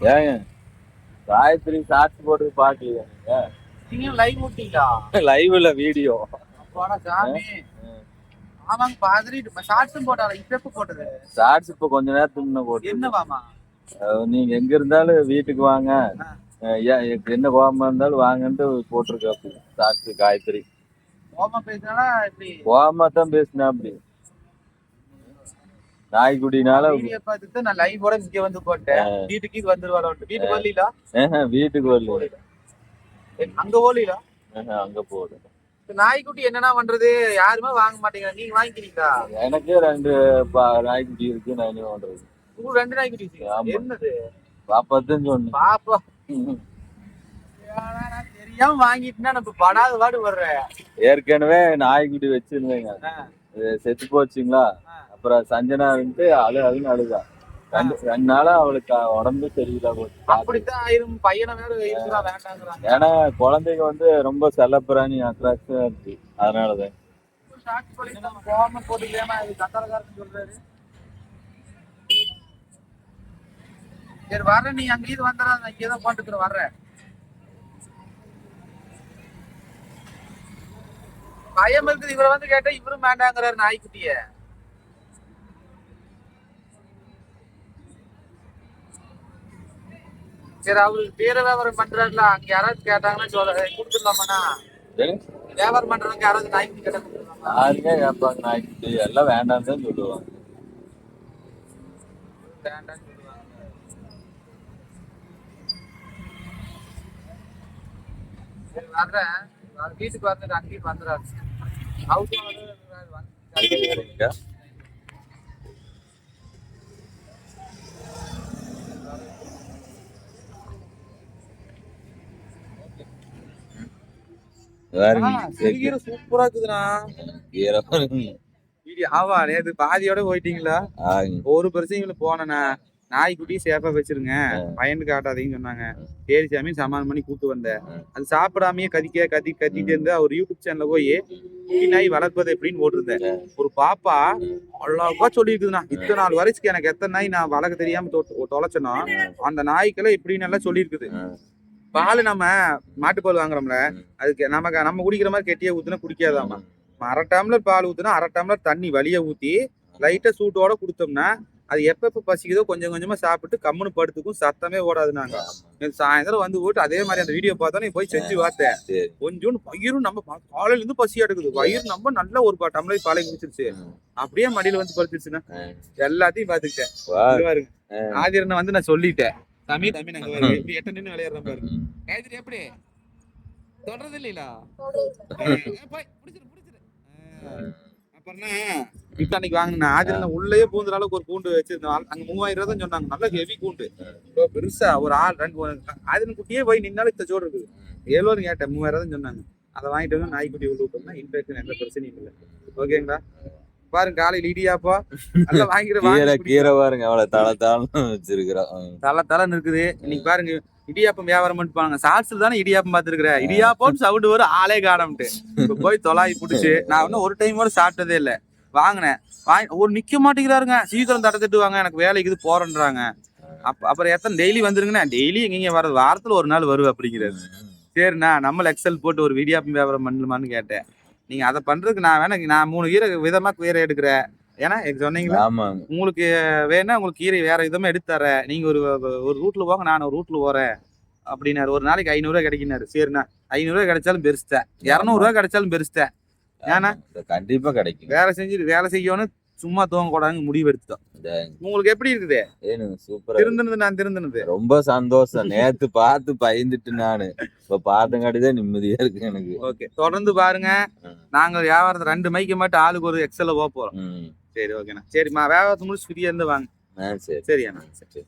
ஏங்க? காயத்ரி ஷார்ட்ஸ் போட்டு பாக்கலையா நீங்க? லைவ் விட்டீங்களா லைவ்ல வீடியோ அப்பாடா சாமி. ஆமாங்க பாதிரி. ஷார்ட்ஸும் போட்டால இப்ப எப்ப போட்டது? ஷார்ட்ஸ் இப்ப கொஞ்ச நேரத்துக்கு முன்ன போட்டு என்னவாமா நீங்க எங்க இருந்தாலும் வீட்டுக்கு வாங்க. என்ன கோபமா இருந்தாலும் வாங்கன்ட்டு போட்டிருக்காப்பு ஷார்ட்ஸ் காயத்ரி. ஓமா பேசினா இப்படி கோபமா தான் பேசினா அப்படி நாய்க்குடினால பார்த்துட்டு நான் லைவோட இங்க வந்து போட்டேன். வீட்டுக்கு இது வந்துருவாளோ வீட்டுக்கு வரலீங்களா வீட்டுக்கு வரல அங்க ஆஹ் அங்க போகுது நாய்க்குட்டி என்னன்னா பண்றது? யாருமே வாங்க மாட்டேங்கிறாங்க நீங்க வாங்கிக்கிறீங்களா? எனக்கே ரெண்டு பா- நாய்க்குட்டி இருக்கு நான் என்ன பண்றது. உங்களுக்கு ரெண்டு நாய்க்குட்டி. என்னது? பாப்பாத்தான் சொன்னேன். பாப்பா. தெரியாம வாங்கிட்டுனா நம்ம படாத பாடு வர்றேன். ஏற்கனவே நாய்க்குட்டி வச்சிருந்தேங்க. செத்து போச்சுங்களா. அப்புறம் சஞ்சனா வந்து அழு அழுன்னு அழுதா. ரெண்டு நாளா அவளுக்கு உடம்பு சரியில்லை போச்சு அப்படித்தான் ஆயிரும். பையனை வேற வேண்டாங்கிறாங்க. ஏன்னா குழந்தைங்க வந்து ரொம்ப செல்லப்பிராணி அட்ராக்ஷனா இருக்கு. அதனாலதான். போகாம போட்டுக்கலாமா? இது கத்தரக்காரன்னு சொல்றாரு. சரி வர்றேன் நீ. அங்க இது வந்துடாத நான் இங்கே தான் போட்டுக்கிறேன் வர்றேன். பயம் இருக்குது. இவரை வந்து கேட்டா இவரும் வேண்டாங்கிறாரு நாய்க்குட்டிய. சரி அவருக்கு பேர வியாபாரம் பண்றாருல அங்க யாராவது கேட்டாங்கன்னா சொல்ல கொடுத்துடலாமாண்ணா? வியாபாரம் பண்றவங்க யாராவது நாய்க்குட்டி கேட்டா யாருங்க கேட்பாங்க நாய்க்குட்டி? எல்லாம் வேண்டாம் தான் சொல்லுவாங்க. வேண்டாம்னு சொல்லுவாங்க. சரி வர்றேன். வீட்டுக்கு வந்துட்டு அங்கேயும் வந்துடாது சூப்பரா இருக்குதுண்ணா ஆவா நேத்து பாதியோட போயிட்டீங்களா. ஒரு பிரச்சனைகளை போனேண்ணா நாய்க்குட்டி சேஃபா வச்சிருங்க. பையனுக்கு காட்டாதீங்கன்னு சொன்னாங்க. சரி சாமி சமாதானம் பண்ணி கூட்டு வந்தேன். அது சாப்பிடாமயே கதிக்க கத்தி கத்திட்டு இருந்து அவர் யூடியூப் சேனல்ல போய் குட்டி நாய் வளர்ப்பது எப்படின்னு போட்டிருந்தேன். ஒரு பாப்பா அவ்வளோவா சொல்லியிருக்குதுண்ணா இத்தனை நாள் வரைக்கும் எனக்கு எத்தனை நாய் நான் வளர்க்க தெரியாம தொலைச்சனோ அந்த நாய்க்கெல்லாம் இப்படின்னு எல்லாம் சொல்லியிருக்குது பால் நம்ம மாட்டுப்பால் வாங்குறோம்ல அதுக்கு நமக்கு நம்ம குடிக்கிற மாதிரி கெட்டியா ஊத்துனா குடிக்காதாமா அரை டம்ளர் பால் ஊத்துனா அரை டம்ளர் தண்ணி வலிய ஊத்தி லைட்டா சூட்டோட கொடுத்தோம்னா அது எப்பப்ப பசிக்குதோ கொஞ்சம் கொஞ்சமா சாப்பிட்டு கம்முன்னு படுத்துக்கும் சத்தமே ஓடாது நாங்க. நேத்து சாயந்தரம் வந்து போட்டு அதே மாதிரி அந்த வீடியோ பார்த்தோன்னே போய் செஞ்சு பார்த்தேன். கொஞ்சோண்டு வயிறும் நம்ம பா- காலையில இருந்து பசி எடுக்குது. வயிறு நம்ம நல்ல ஒரு டம்ளர் பாலை குடிச்சிருச்சு. அப்படியே மடியில வந்து படுத்துருச்சுன்னா எல்லாத்தையும் பாருங்க. ஆதிரனை வந்து நான் சொல்லிட்டேன். தம்பி தம்பி நாங்க பாருங்க. எப்படி எட்ட நின்று விளையாடுறோம் பாருங்க. காயத்ரி எப்படி? தொடறது இல்லையா அப்புறம்னா அன்னைக்கு வாங்கின ஆதிரனை உள்ளே பூந்துற அளவுக்கு ஒரு கூண்டு வச்சிருந்தோம். அங்க மூவாயிரம் ரூபாய் தான் சொன்னாங்க. நல்ல ஹெவி கூண்டு இவ்வளோ பெருசா ஒரு ஆள் ரெண்டு ஆதிரன் குட்டியே போய் நின்னாலும் இத்த ஜோடு இருக்குது. ஏழோன்னு கேட்டேன் மூவாயிரம் தான் சொன்னாங்க. அதை வாங்கிட்டு வந்து நாய்க்குட்டி உள்ள விட்டோம்னா இன்ஃபெக்ஷன் எந்த பிரச்சனையும் இல்லை. ஓகேங்களா பாருங்க காலையில இடியாப்பா நல்லா வாங்கிட்டு கீரை பாருங்க அவ்வளவு தலை தாழ்னு வச்சிருக்கிறோம். தலை தலைன்னு இருக்குது. இன்னைக்கு பாருங்க இடியாப்பம் வியாபாரம் பண்ணிப்பாங்க சாட்சியில் தானே இடியாப்பம் பாத்துருக்கிற இடியாப்பம் சவுண்டு வரும் ஆளே காணம்ட்டு. இப்ப போய் தொலாய் பிடிச்சி நான் இன்னும் ஒரு டைம் கூட சாப்பிட்டதே இல்லை. வாங்கினேன். வாங்கி ஒரு நிக்க மாட்டேங்கிறாருங்க. சீக்கிரம் தட திட்டுவாங்க. எனக்கு வேலைக்கு இது போறேன்றாங்க. அப் அப்புறம் எத்தனை டெய்லி வந்துருங்கண்ணா? டெய்லி எங்கேங்க வர்றது? வாரத்துல ஒரு நாள் வருவேன் அப்படிங்கிறது சரிண்ணா நம்மள எக்ஸல் போட்டு ஒரு விடியாப்பம் வியாபாரம் பண்ணலாமான்னு கேட்டேன். நீங்க அதை பண்றதுக்கு நான் வேணா நான் மூணு கீரை விதமா கீரை எடுக்கிறேன். ஏன்னா சொன்னீங்களா ஆமாங்க உங்களுக்கு வேணா உங்களுக்கு கீரை வேற விதமா எடுத்து தரேன். நீங்க ஒரு ஒரு ரூட்ல போங்க நான் ஒரு ரூட்ல போறேன் அப்படின்னாரு. ஒரு நாளைக்கு ஐநூறுரூவா கிடைக்கினாரு சரிண்ணா ஐநூறுரூவா கிடைச்சாலும் பெருசுத்தேன் இரநூறுவா கிடைச்சாலும் பெருசுத்தேன் ஏன்னா கண்டிப்பா கிடைக்கும். வேலை செஞ்சு வேலை செய்யணும் சும்மா தூங்க கூடாதுன்னு முடிவு எடுத்துட்டோம் உங்களுக்கு எப்படி இருக்குது? சூப்பரா திருந்தினது நான் திருந்தினது. ரொம்ப சந்தோஷம். நேத்து பார்த்து பயந்துட்டு நானு. இப்ப பார்த்தங்காட்டிதான் நிம்மதியா இருக்கு எனக்கு. ஓகே தொடர்ந்து பாருங்க. நாங்க வியாபாரத்தை ரெண்டு மைக்கு மட்டும் ஆளுக்கு ஒரு எக்ஸல்ல போக போறோம். சரி ஓகேண்ணா சரிம்மா வியாபாரத்தை முடிச்சு ஃப்ரீயா இருந்து வாங்க. ஆ சரி. சரியாண்ணா சரி.